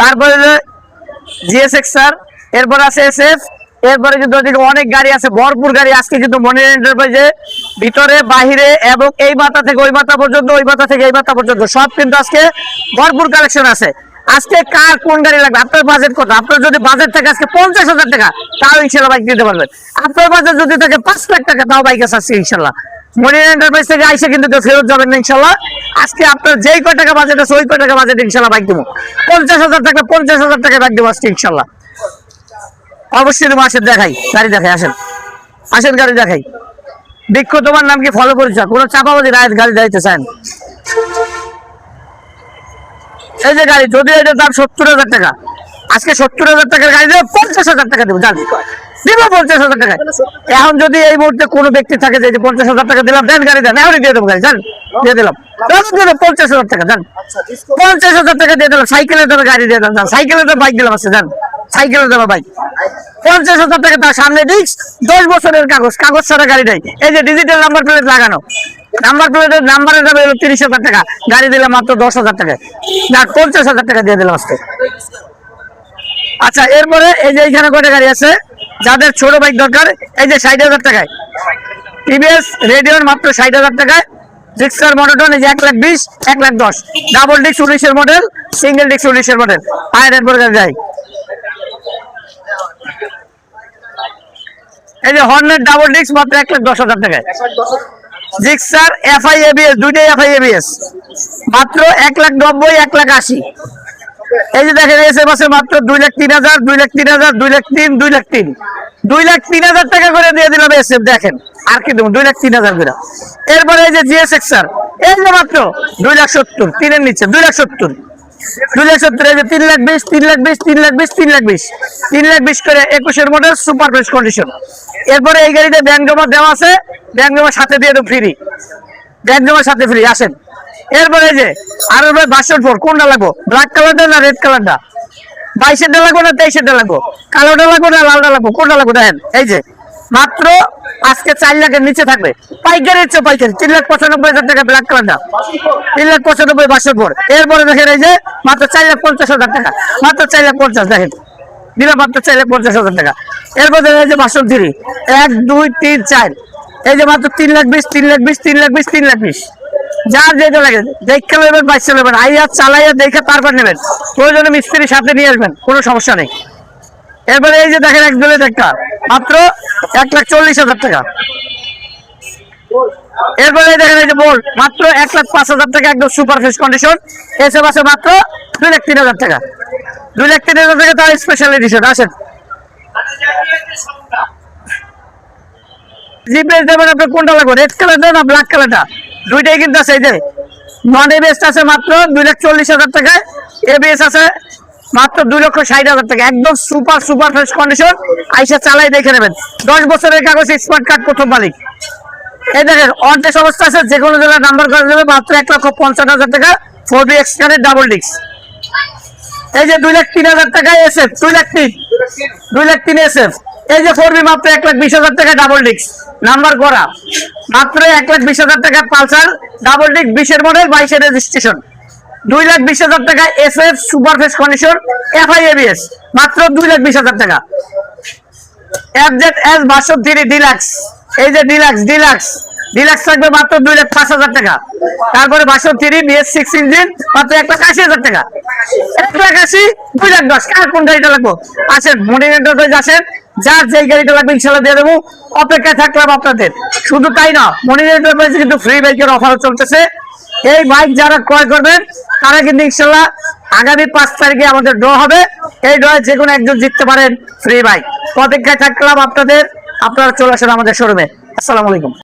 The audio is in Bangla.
তারপরে এরপর আছে এরপরে কিন্তু অনেক গাড়ি আছে, ভরপুর গাড়ি। আজকে কিন্তু মনির এন্টারপ্রাইজে ভিতরে, বাহিরে এবং এই মাথা থেকে ওই মাথা পর্যন্ত, ওই মাথা থেকে এই মাথা পর্যন্ত সব কিন্তু আজকে ভরপুর কালেকশন আছে। আজকে কার কোন গাড়ি লাগবে? আপনার বাজেট কত? আপনার যদি বাজেট থাকে আজকে পঞ্চাশ হাজার টাকা, তাও ইনশাল্লাহ বাইক দিতে পারবেন। আপনার বাজেট যদি থাকে পাঁচ লাখ টাকা, তাও বাইক আছে ইনশাল্লাহ। আজকে আপনার যেই কয় টাকা ওই কয় টাকা পঞ্চাশ হাজার টাকা পঞ্চাশ হাজার টাকা আজকে ইনশাল্লাহ অবশ্যই দেখাই। গাড়ি দেখাই, আসেন। আসেন, গাড়ি দেখাই। তোমার নাম কি? ফলো করেছ? কোনো চাপাবাজি রায় গাড়ি দাঁড়িতে চান এই যে গাড়ি, যদি এটার দাম সত্তর হাজার টাকা, আজকে সত্তর হাজার টাকার গাড়ি দেবো, পঞ্চাশ হাজার টাকা দেবো জানি দিব পঞ্চাশ হাজার টাকা এখন যদি এই মুহূর্তে কোনো ব্যক্তি থাকে যে পঞ্চাশ হাজার টাকা দিলাম দেন গাড়ি দেন এখনই দিয়ে দেবো গাড়ি জান? দিয়ে দিলাম। দিয়ে পঞ্চাশ হাজার টাকা জান? পঞ্চাশ হাজার টাকা দিয়ে দিলাম সাইকেলের দামে গাড়ি দিয়ে দিলাম সাইকেলের দামে বাইক দিলাম আছে জান? সাইকেলের দামে বাইক পঞ্চাশ হাজার টাকা তার সামনে ডিস্ক দশ বছরের কাগজ কাগজ ছাড়া গাড়ি নেই। এই যে ডিজিটাল নাম্বার প্লেট লাগানো নাম্বার প্লেটের নাম্বারের দাম হলো তিরিশ হাজার টাকা গাড়ি দিলাম মাত্র দশ হাজার টাকায়। না পঞ্চাশ হাজার টাকা দিয়ে দিলাম আজকে। আচ্ছা এরপরে এই যে এইখানে কয়টা গাড়ি আছে? যাদের ছোট বাইক দরকার, এই যে ষাট হাজার টাকায়। টিভিএস রেডিওর মাত্র ষাট হাজার টাকায়। রিক্সার মডেল এই যে এক লাখ বিশ, এক লাখ দশ। ডাবল ডিস্ক উনিশের মডেল সিঙ্গেল ডিস্ক উনিশের মডেল আয়ের এরপরে গাড়ি যায় এই যে হর্নের ডাবল ডিস্ক মাত্র এক লাখ দশ হাজার টাকায়। জিক্সার এফআই এবিএস দুইটাই এফআই এবিএস মাত্র এক লাখ নব্বই, এক লাখ আশি। এই যে দেখেন এসে বাসে মাত্র দুই লাখ তিন হাজার, দুই লাখ তিন হাজার, দুই লাখ তিন, দুই লাখ তিন। দুই লাখ তিন হাজার টাকা করে দিয়ে দিলাম এসে দেখেন। আর কি দেবো, দুই লাখ তিন হাজার করে। এরপরে এই যে জিএস এক্সার, এই যে মাত্র দুই লাখ সত্তর, তিনের নিচে, দুই লাখ সত্তর। দুই লাখ সত্তর, এই যে তিন লাখ বিশ, তিন লাখ বিশ, তিন লাখ বিশ, তিন লাখ বিশ। তিন লাখ বিশ করে একুশের মডেল সুপার ফ্রেশ কন্ডিশন এরপরে এই গাড়িতে ব্যাংক জমা দেওয়া আছে ব্যাংক জমা সাথে দিয়ে দেবো ফ্রি ব্যাংক জমার সাথে ফ্রি আসেন। এরপরে যে, আর এবার বাসের ফোর কোনটা লাগবো? ব্ল্যাক কালারটা না রেড কালারটা বাইশেরটা লাগবো না তেইশেরটা লাগবো? কালোটা লাগবো না লালটা লাগবো? কোনটা লাগবো দেখেন? এই যে, মাত্র আজকে চার লাখের নিচে থাকবে। পাইকারি হচ্ছে পাইকারি, তিন লাখ পঁচানব্বই হাজার টাকা ব্ল্যাক কালারটা তিন লাখ পঁচানব্বই বাসের ফোর এরপরে দেখেন এই যে, মাত্র চার লাখ পঞ্চাশ হাজার টাকা। মাত্র চার লাখ পঞ্চাশ, দেখেন। দিলাম মাত্র চার লাখ পঞ্চাশ হাজার টাকা। এরপর দেখেন এই যে বাসন থ্রি এক, দুই, তিন, চার। এই যে মাত্র তিন লাখ বিশ, তিন লাখ বিশ, তিন লাখ বিশ, তিন লাখ বিশ। যার যেটা লাগে, দেখে নেবেন বাইশে নেবেন, আইয়া চালাইয়া দেখে তারপর নেবেন। প্রয়োজনে মিস্ত্রির সাথে নিয়ে আসবেন, কোনো সমস্যা নেই। এরপরে এই যে দেখেন এক দলের একটা, মাত্র এক লাখ চল্লিশ হাজার টাকা। এরপরে দেখেন এই যে বল মাত্র এক লাখ পাঁচ হাজার টাকা, একদম সুপার ফ্রেশ কন্ডিশন। এসে বাসে মাত্র দুই লাখ তিন হাজার টাকা। দুই লাখ তিন হাজার টাকা তার স্পেশাল এডিশন আসেন। জিপিএস দেবেন আপনার কোনটা লাগবে? রেড কালারটা না ব্ল্যাক কালারটা দুইটাই কিন্তু আছে, এই যে নন এবিএস আছে মাত্র দুই লাখ চল্লিশ হাজার টাকায়। এবিএস আছে মাত্র দুই লক্ষ ষাট হাজার টাকা একদম সুপার সুপার ফ্রেশ কন্ডিশন আইসা চালাই দেখে নেবেন। দশ বছরের কাগজ স্মার্ট কার্ড প্রথম মালিক। এই দেখেন, অর্ধেক অবস্থা আছে, যে কোনো জায়গায় নাম্বার করা যাবে মাত্র এক লক্ষ পঞ্চাশ হাজার টাকা। ফোর বি এক্সকারের ডাবল ডিস্ক এই যে দুই লাখ তিন হাজার টাকা এসএফ দুই লাখ তিন। দুই লাখ তিন এসএফ এই যে ফোর বি মাত্র এক লাখ বিশ হাজার টাকা ডাবল ডিস্ক নাম্বার করা। মাত্র এক লাখ বিশ হাজার টাকা পালসার ডাবল ডিক বিশের মডেল বাইশের রেজিস্ট্রেশন দুই লাখ বিশ হাজার টাকা S F super face condition FI ABS মাত্র দুই লাখ বিশ হাজার টাকা। এফ জেড এস বাসন থ্রি ডিলাক্স এই যে ডিলাক্স ডিলাক্স ডিলাক্স থাকবে মাত্র দুই লাখ পাঁচ হাজার টাকা। তারপরে বাসন থ্রি বিএস সিক্স ইঞ্জিন মাত্র এক লাখ আশি হাজার টাকা। এক লাখ আশি, দুই লাখ দশ। কার কোন গাড়িটা লাগবো? আসেন মনিরেন্টার আসেন। যার যেই গাড়িটা লাগবে ইনশাল্লাহ দিয়ে দেবো। অপেক্ষায় থাকলাম আপনাদের। শুধু তাই না মনিরেন্টার কিন্তু ফ্রি বাইকের অফার চলতেছে। এই বাইক যারা ক্রয় করবেন, তারা কিন্তু ইনশাল্লাহ আগামী পাঁচ তারিখে আমাদের ড্র হবে। এই ড্রয়ে যে কোনো একজন জিততে পারেন ফ্রি বাইক অপেক্ষায় থাকলাম আপনাদের। আপনারা চলে আসেন আমাদের শোরুমে আসসালামু আলাইকুম।